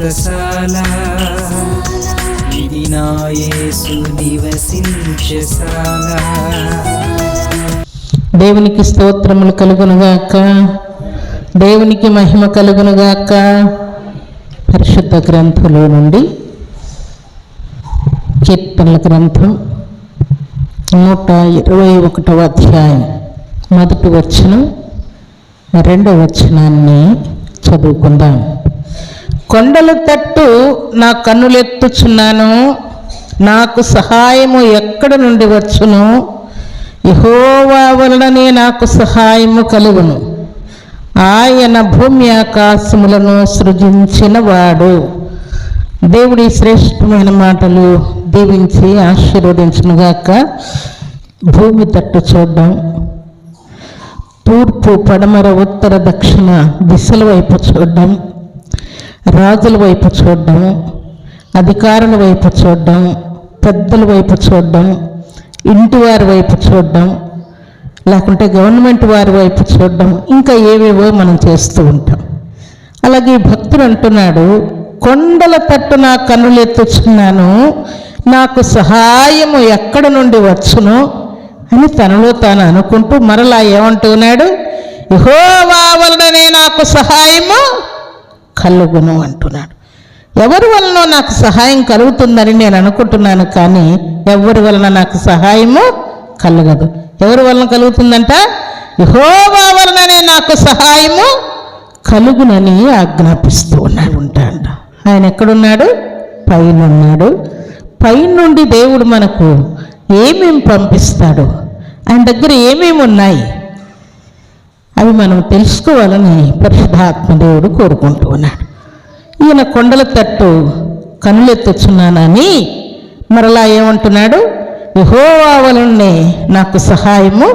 వ్రతశాల ఇది నా నివసించశాల దేవునికి స్తోత్రములు కలుగునుగాక. దేవునికి మహిమ కలుగునుగాక. పరిశుద్ధ గ్రంథంలో నుండి కీర్తనల గ్రంథం నూట ఇరవై ఒకటవ అధ్యాయం. మొదటి వచనం రెండవ వచనాన్ని చదువుకుందాం. కొండల తట్టు నా కన్నులెత్తుచున్నాను. నాకు సహాయము ఎక్కడ నుండి వచ్చును? యహోవా వలననే నాకు సహాయము కలుగును. ఆయన భూమి ఆకాశములను సృజించిన వాడు దేవుడి శ్రేష్టమైన మాటలు దీవించి ఆశీర్వదించునుగాక. భూమి తట్టు చూడడం. తూర్పు పడమర ఉత్తర దక్షిణ దిశల వైపు చూడడం. రాజుల వైపు చూడడం అధికారుల వైపు చూడడం పెద్దల వైపు చూడడం ఇంటి వారి వైపు చూడడం లేకుంటే గవర్నమెంట్ వారి వైపు చూడడం ఇంకా ఏవేవో మనం చేస్తూ ఉంటాం. అలాగే ఈ భక్తుడు అంటున్నాడు కొండల తట్టు నా కన్నులు ఎత్తుచున్నాను నాకు సహాయము ఎక్కడ నుండి వచ్చును అని తనలో తాను అనుకుంటూ మరలా ఏమంటున్నాడు యహోవా వలననే నాకు సహాయము కలుగును అంటున్నాడు. ఎవరి వలన నాకు సహాయం కలుగుతుందని నేను అనుకుంటున్నాను కానీ ఎవరి వలన నాకు సహాయము కలగదు. ఎవరి వలన కలుగుతుందంట? యహోవా వలననే నాకు సహాయము కలుగునని ఆజ్ఞాపిస్తూ ఉన్నాడు ఉంటాడు ఆయన ఎక్కడున్నాడు? పైన ఉన్నాడు. పైనుండి దేవుడు మనకు ఏమేమి పంపిస్తాడు ఆయన దగ్గర ఏమేమి ఉన్నాయి? అవి మనం తెలుసుకోవాలని పరిశుధాత్మదేవుడు కోరుకుంటూ ఉన్నాడు. ఈయన కొండల తట్టు కనులెత్తుచున్నానని మరలా ఏమంటున్నాడు? యహోవా వలనే నాకు సహాయము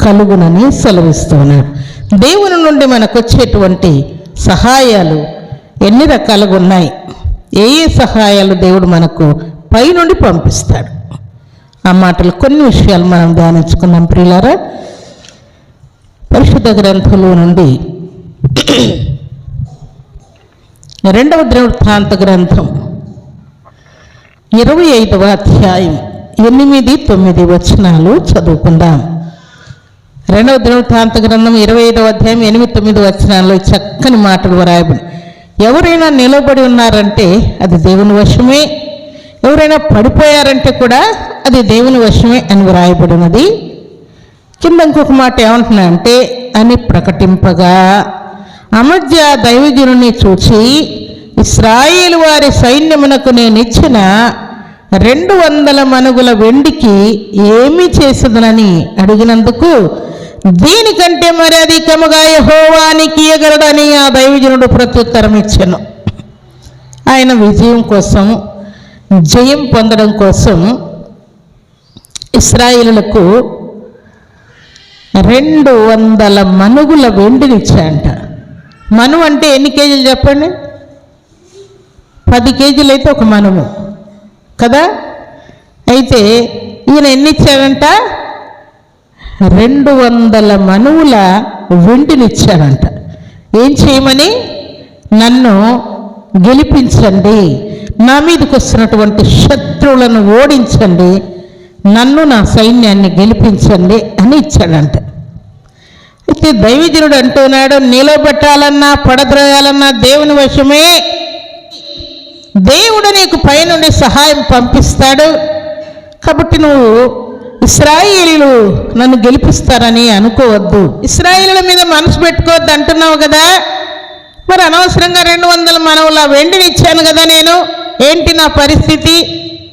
కలుగునని సెలవిస్తూ ఉన్నాడు. దేవుని నుండి మనకు వచ్చేటువంటి సహాయాలు ఎన్ని రకాలుగా ఉన్నాయి? ఏ ఏ సహాయాలు దేవుడు మనకు పైనుండి పంపిస్తాడు? ఆ మాటలు కొన్ని విషయాలు మనం ధ్యానించుకుందాం ప్రియులారా. పరిశుద్ధ గ్రంథంలో నుండి రెండవ ద్రవృత్తాంత గ్రంథం ఇరవై ఐదవ అధ్యాయం ఎనిమిది తొమ్మిది వచనాలు చదువుకుందాం. రెండవ ద్రవృత్తాంత గ్రంథం ఇరవై ఐదవ అధ్యాయం ఎనిమిది తొమ్మిది వచనాల్లో చక్కని మాటలు వ్రాయబడి ఎవరైనా నిలబడి ఉన్నారంటే అది దేవుని వశమే. ఎవరైనా పడిపోయారంటే కూడా అది దేవుని వశమే అని వ్రాయబడినది. కింద ఇంకొక మాట ఏమంటున్నా అంటే అని ప్రకటింపగా అమధ్య దైవజనుని చూసి ఇస్రాయేలు వారి సైన్యమునకు నేను ఇచ్చిన రెండు వందల మనుగుల వెండికి ఏమి చేసదనని అడిగినందుకు దీనికంటే మరి అధికముగా యహోవానికి ఇయగలడని ఆ దైవజనుడు ప్రత్యుత్తరం ఇచ్చాను ఆయన విజయం కోసం జయం పొందడం కోసం ఇస్రాయిలులకు రెండు వందల మనుగుల వెండినిచ్చాయంట మను అంటే ఎన్ని కేజీలు చెప్పండి? పది కేజీలు అయితే ఒక మనుము. కదా? అయితే ఈయన ఎన్ని ఇచ్చాడంట? రెండు వందల మనువుల వెండినిచ్చాడంట ఏం చేయమని? నన్ను గెలిపించండి. నా మీదకి వస్తున్నటువంటి శత్రువులను ఓడించండి. నన్ను నా సైన్యాన్ని గెలిపించండి అని ఇచ్చాడంట. అయితే దైవజనుడు అంటున్నాడు నిలబెట్టాలన్నా పడద్రోయాలన్నా దేవుని వశమే. దేవుడు నీకు పైనుండి సహాయం పంపిస్తాడు. కాబట్టి నువ్వు ఇస్రాయిలు నన్ను గెలిపిస్తారని అనుకోవద్దు. ఇస్రాయిల మీద మనసు పెట్టుకోవద్దు అంటున్నావు కదా. మరి అనవసరంగా రెండు వందల మనవుల వెండిని ఇచ్చాను కదా నేను. ఏంటి నా పరిస్థితి?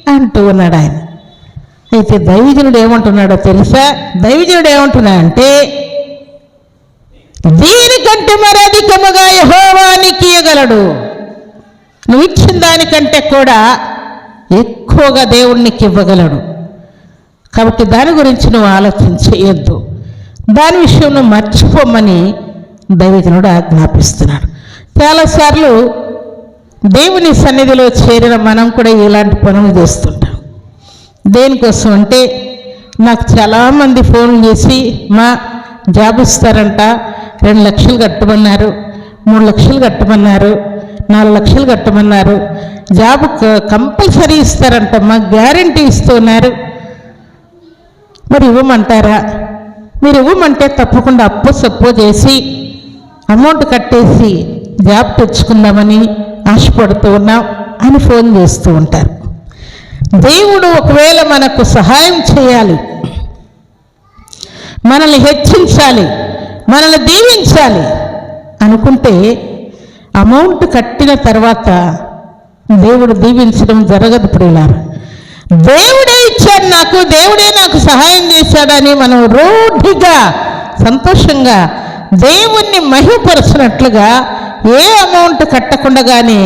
అంటూ ఉన్నాడు ఆయన. అయితే దైవజనుడు ఏమంటున్నాడో తెలుసా? దైవజనుడు ఏమంటున్నాడంటే దీనికంటే మరి అధికముగా యహోవానికి ఇయ్యగలడు. నువ్వు ఇచ్చిన దానికంటే కూడా ఎక్కువగా దేవుడికి ఇవ్వగలడు. కాబట్టి దాని గురించి నువ్వు ఆలోచన చేయొద్దు. దాని విషయం నువ్వు మర్చిపోమని దైవజనుడు ఆజ్ఞాపిస్తున్నాడు. చాలాసార్లు దేవుని సన్నిధిలో చేరిన మనం కూడా ఇలాంటి పనులు చేస్తుంటాం. దేనికోసం అంటే నాకు చాలామంది ఫోన్ చేసి మా జాబ్ ఇస్తారంట రెండు లక్షలు కట్టమన్నారు మూడు లక్షలు కట్టమన్నారు నాలుగు లక్షలు కట్టమన్నారు జాబ్ కంపల్సరీ కంపల్సరీ ఇస్తారంటమ్మా గ్యారంటీ ఇస్తున్నారు. మరి ఇవ్వమంటారా? మీరు ఇవ్వమంటే తప్పకుండా అప్పు సప్పు చేసి అమౌంట్ కట్టేసి జాబ్ తెచ్చుకుందామని ఆశపడుతూ ఉన్నాం అని ఫోన్ చేస్తూ ఉంటారు. దేవుడు ఒకవేళ మనకు సహాయం చేయాలి మనల్ని హెచ్చించాలి మనల్ని దీవించాలి అనుకుంటే అమౌంట్ కట్టిన తర్వాత దేవుడు దీవించడం జరగదు ప్రియులారు. దేవుడే ఇచ్చాడు నాకు దేవుడే నాకు సహాయం చేశాడని మనం రూఢిగా సంతోషంగా దేవుణ్ణి మహిపరచినట్లుగా ఏ అమౌంట్ కట్టకుండా కానీ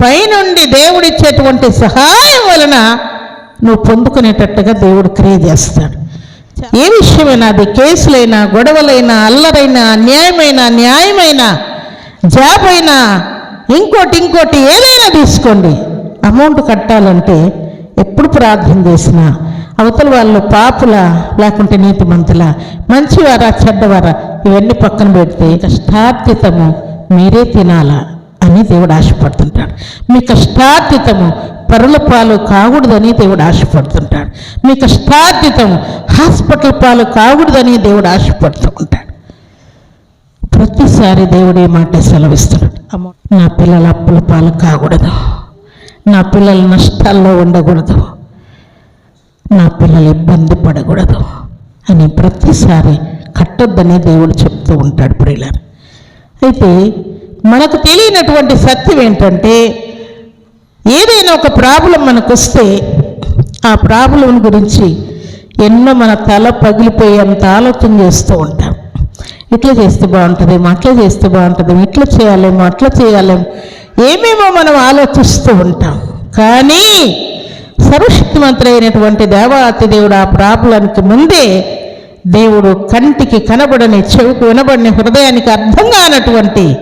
పైనుండి దేవుడిచ్చేటువంటి సహాయం వలన నువ్వు పొందుకునేటట్టుగా దేవుడు క్రియ చేస్తాడు. ఏ విషయమైనా అది కేసులైనా గొడవలైనా అల్లరైనా అన్యాయమైన న్యాయమైన జాబ్ అయినా ఇంకోటి ఇంకోటి ఏదైనా తీసుకోండి. అమౌంట్ కట్టాలంటే ఎప్పుడు ప్రార్థన చేసినా అవతల వాళ్ళు పాపుల లేకుంటే నీతిమంతుల మంచివారా చెడ్డవారా ఇవన్నీ పక్కన పెడితే కష్టార్జితము మీరే తినాలా? అని దేవుడు ఆశపడుతుంటాడు. మీ కష్టాతీతము పరుల పాలు కాకూడదని దేవుడు ఆశపడుతుంటాడు. మీ కష్టాతీతము హాస్పిటల్ పాలు కాకూడదని దేవుడు ఆశపడుతూ ఉంటాడు. ప్రతిసారి దేవుడు ఏ మాట సెలవిస్తున్నాడు. అమ్మో, నా పిల్లల అప్పుల పాలు కాకూడదు. నా పిల్లలు నష్టాల్లో ఉండకూడదు. నా పిల్లలు ఇబ్బంది పడకూడదు అని ప్రతిసారి కట్టొద్దని దేవుడు చెప్తూ ఉంటాడు ప్రియులారు. అయితే మనకు తెలియనటువంటి సత్యం ఏంటంటే ఏదైనా ఒక ప్రాబ్లం మనకు వస్తే ఆ ప్రాబ్లం గురించి ఎన్నో మన తల పగిలిపోయేంత ఆలోచన చేస్తూ ఉంటాం. ఇట్లా చేస్తే బాగుంటుందేమో అట్లా చేస్తే బాగుంటుందేమో ఇట్లా చేయాలేమో అట్లా చేయాలేమో ఏమేమో మనం ఆలోచిస్తూ ఉంటాం. కానీ సర్వశక్తిమంతుడు అయినటువంటి దేవాతి దేవుడు ఆ ప్రాబ్లంకి ముందే దేవుడు కంటికి కనబడని చెవికి వినబడని హృదయానికి అర్థం కానటువంటి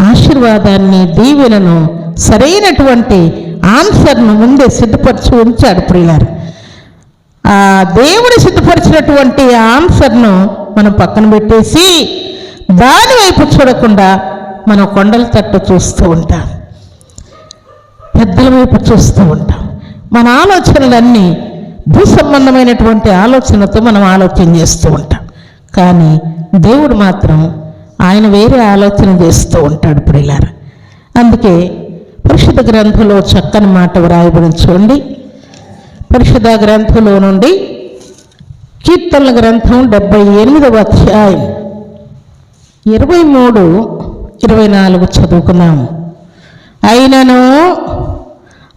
ఆశీర్వాదాన్ని దీవెనను సరైనటువంటి ఆన్సర్ను ముందే సిద్ధపరిచి ఉంచాడు ప్రియులారు. ఆ దేవుడు సిద్ధపరిచినటువంటి ఆన్సర్ను మనం పక్కన పెట్టేసి దాని వైపు చూడకుండా మనం కొండల తట్టు చూస్తూ ఉంటాం. పెద్దల వైపు చూస్తూ ఉంటాం. మన ఆలోచనలన్నీ భూ సంబంధమైనటువంటి ఆలోచనతో మనం ఆలోచన చేస్తూ ఉంటాం. కానీ దేవుడు మాత్రం ఆయన వేరే ఆలోచన చేస్తూ ఉంటాడు ప్రియులారా. అందుకే పరిశుద్ధ గ్రంథంలో చక్కని మాట వ్రాయబడి చూడండి. పరిశుద్ధ గ్రంథంలో నుండి కీర్తనల గ్రంథం డెబ్బై ఎనిమిదవ అధ్యాయం ఇరవై మూడు ఇరవై నాలుగు చదువుకున్నాము అయినను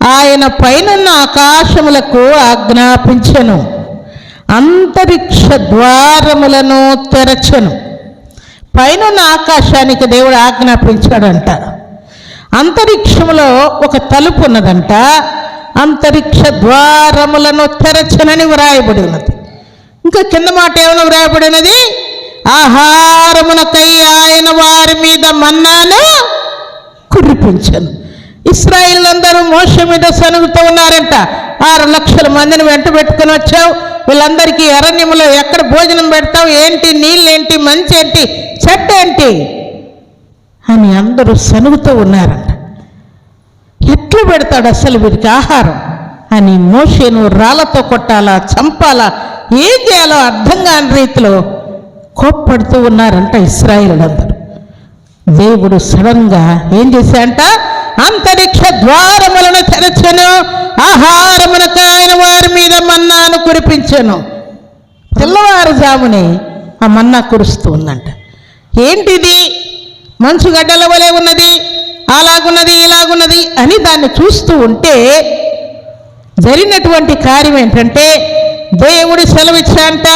ఆయన పైనున్న ఆకాశములకు ఆజ్ఞాపించను. అంతరిక్ష ద్వారములను తెరచను. పైనున్న ఆకాశానికి దేవుడు ఆజ్ఞాపించాడంట అంతరిక్షములో ఒక తలుపు ఉన్నదంట. అంతరిక్ష ద్వారములను తెరచనని వ్రాయబడి ఉన్నది. ఇంకా కింద మాట ఏమైనా వ్రాయబడినది ఆహారమునకై ఆయన వారి మీద మన్నాను కురిపించను. ఇస్రాయిల్ అందరూ మోస మీద సనుగుతూ ఉన్నారంట. ఆరు లక్షల మందిని వెంట పెట్టుకుని వచ్చావు. వీళ్ళందరికీ అరణ్యములో ఎక్కడ భోజనం పెడతావు? ఏంటి? నీళ్ళేంటి? మంచి ఏంటి చెడ్డ ఏంటి అని అందరూ సనుగుతూ ఉన్నారంట. ఎట్లు పెడతాడు అసలు వీరికి ఆహారం? అని మోషేను రాళ్ళతో కొట్టాలా చంపాలా ఏం చేయాలో అర్థం కాని రీతిలో కోప్పడుతూ ఉన్నారంట ఇస్రాయిలందరూ దేవుడు సడన్గా ఏం చేశాయంట అంతరిక్ష ద్వారములను తెరచను ఆహారమునకు ఆయన వారి మీద మన్నాను కురిపించెను. తెల్లవారుజామునే ఆ మన్నా కురుస్తూ ఉందంట. ఏంటిది? మంచు గడ్డల వలె ఉన్నది అలాగున్నది ఇలాగున్నది అని దాన్ని చూస్తూ ఉంటే జరిగినటువంటి కార్యం ఏంటంటే దేవుడు సెలవిచ్చాంట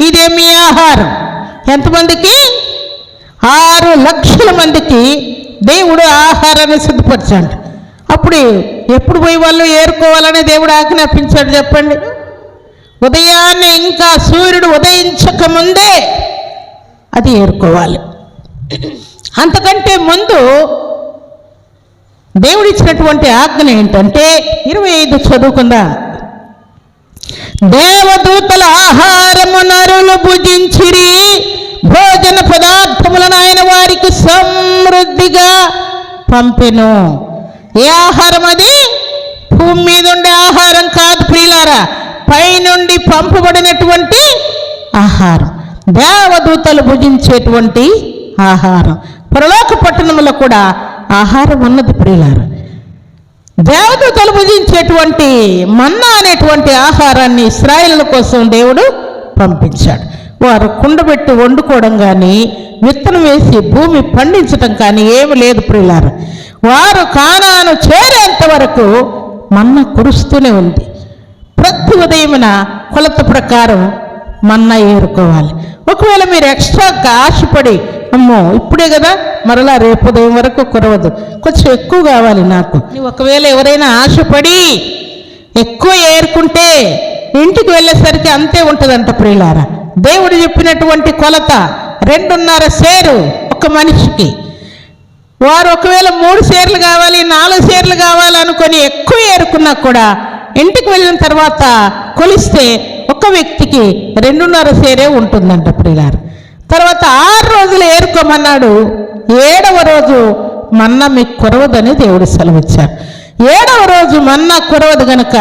ఇదే మీ ఆహారం. ఎంతమందికి? ఆరు లక్షల మందికి దేవుడు ఆహారాన్ని సిద్ధపరచండి. అప్పుడు ఎప్పుడు పోయి వాళ్ళు ఏరుకోవాలని దేవుడు ఆజ్ఞాపించాడు చెప్పండి. ఉదయాన్నే ఇంకా సూర్యుడు ఉదయించక ముందే అది ఏరుకోవాలి. అంతకంటే ముందు దేవుడిచ్చినటువంటి ఆజ్ఞ ఏంటంటే ఇరవై ఐదు చదువుకుందా. దేవదూతల ఆహారము నరులు భుజించిరి. భోజన పదార్థములను ఆయన వారికి సమృద్ధిగా పంపెను. ఏ ఆహారం అది? భూమి మీద ఉండే ఆహారం కాదు ప్రియులారా. పైనుండి పంపబడినటువంటి ఆహారం. దేవదూతలు భుజించేటువంటి ఆహారం. పరలోక పట్టణంలో కూడా ఆహారం ఉన్నది ప్రియులారా. దేవదూతలు భుజించేటువంటి మన్నా అనేటువంటి ఆహారాన్ని ఇస్రాయేళ్ళ కోసం దేవుడు పంపించాడు. వారు కుండబెట్టి వండుకోవడం కానీ విత్తనం వేసి భూమి పండించటం కానీ ఏమి లేదు ప్రియులార. వారు కానాను చేరేంత వరకు మన్న కురుస్తూనే ఉంది. ప్రతి ఉదయమున కొలత ప్రకారం మన్నా ఏరుకోవాలి. ఒకవేళ మీరు ఎక్స్ట్రాగా ఆశపడి అమ్మో ఇప్పుడే కదా మరలా రేపు ఉదయం వరకు కురవదు. కొంచెం ఎక్కువ కావాలి నాకు. ఒకవేళ ఎవరైనా ఆశపడి ఎక్కువ ఏరుకుంటే ఇంటికి వెళ్ళేసరికి అంతే ఉంటుందంట ప్రియులారా. దేవుడు చెప్పినటువంటి కొలత రెండున్నర సేరు ఒక మనిషికి. వారు ఒకవేళ మూడు షేర్లు కావాలి నాలుగు షేర్లు కావాలనుకొని ఎక్కువ ఏరుకున్నా కూడా ఇంటికి వెళ్ళిన తర్వాత కొలిస్తే ఒక వ్యక్తికి రెండున్నర సేరే ఉంటుందంట ప్రియులారు. తర్వాత ఆరు రోజులు ఏరుకోమన్నాడు ఏడవ రోజు మన్నా మీకు కురవదని దేవుడు సెలవిచ్చారు. ఏడవ రోజు మన్నా కురవదు గనక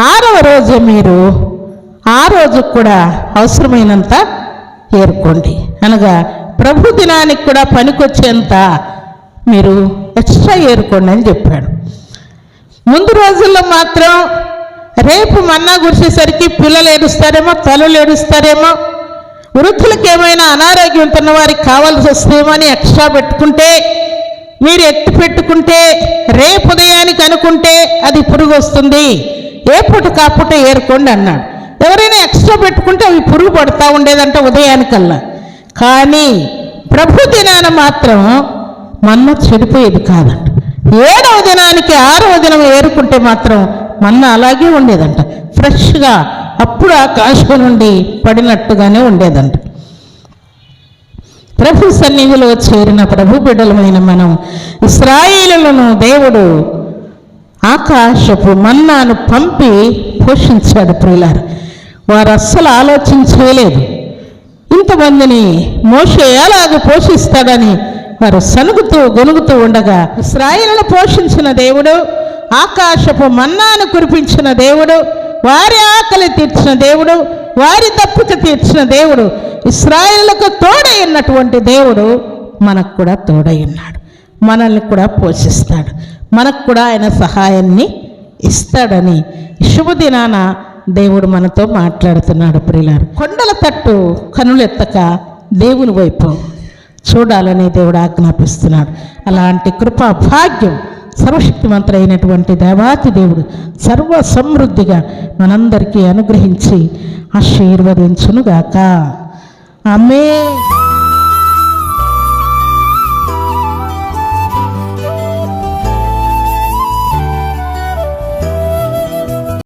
ఆరవ రోజు మీరు ఆ రోజు కూడా అవసరమైనంత ఏరుకోండి. అనగా ప్రభు దినానికి కూడా పనికొచ్చేంత మీరు ఎక్స్ట్రా ఏరుకోండి అని చెప్పాడు. ముందు రోజుల్లో మాత్రం రేపు మన్నా గురిసేసరికి పిల్లలు ఏడుస్తారేమో తలలు ఏడుస్తారేమో వృద్ధులకు ఏమైనా అనారోగ్యం ఉంటున్న వారికి కావాల్సి వస్తేమో అని ఎక్స్ట్రా పెట్టుకుంటే మీరు ఎత్తి పెట్టుకుంటే రేపు ఉదయానికి అనుకుంటే అది పురుగు వస్తుంది. ఏ పూట కాపుట ఏరుకోండి అన్నాడు. ఎవరైనా ఎక్స్ట్రా పెట్టుకుంటే అవి పురుగు పడతా ఉండేదంట ఉదయానికల్లా. కానీ ప్రభు దినాన మాత్రం మన్న చెడిపోయేది కాదంట. ఏడవ దినానికి ఆరవ దినం ఏరుకుంటే మాత్రం మన్న అలాగే ఉండేదంట. ఫ్రెష్గా అప్పుడు ఆకాశం నుండి పడినట్టుగానే ఉండేదంట. ప్రభు సన్నిధిలో చేరిన ప్రభు బిడ్డలమైన మనం ఇస్రాయిలను దేవుడు ఆకాశపు మన్నాను పంపి పోషించాడు ప్రియులారు. వారు అస్సలు ఆలోచించలేదు ఇంతమందిని మోసే ఎలాగ పోషిస్తాడని వారు సనుగుతూ గొనుగుతూ ఉండగా ఇస్రాయిలను పోషించిన దేవుడు ఆకాశపు మన్నాను కురిపించిన దేవుడు వారి ఆకలి తీర్చిన దేవుడు వారి తప్పిక తీర్చిన దేవుడు ఇస్రాయిలకు తోడై ఉన్నటువంటి దేవుడు మనకు కూడా తోడై ఉన్నాడు. మనల్ని కూడా పోషిస్తాడు. మనకు కూడా ఆయన సహాయాన్ని ఇస్తాడని శుభదినాన దేవుడు మనతో మాట్లాడుతున్నాడు ప్రియులారు. కొండల తట్టు కనులెత్తక దేవుని వైపు చూడాలని దేవుడు ఆజ్ఞాపిస్తున్నాడు. అలాంటి కృపా భాగ్యం సర్వశక్తిమంతుడైనటువంటి దేవాతి దేవుడు సర్వ సమృద్ధిగా మనందరికీ అనుగ్రహించి ఆశీర్వదించునుగాక. ఆమె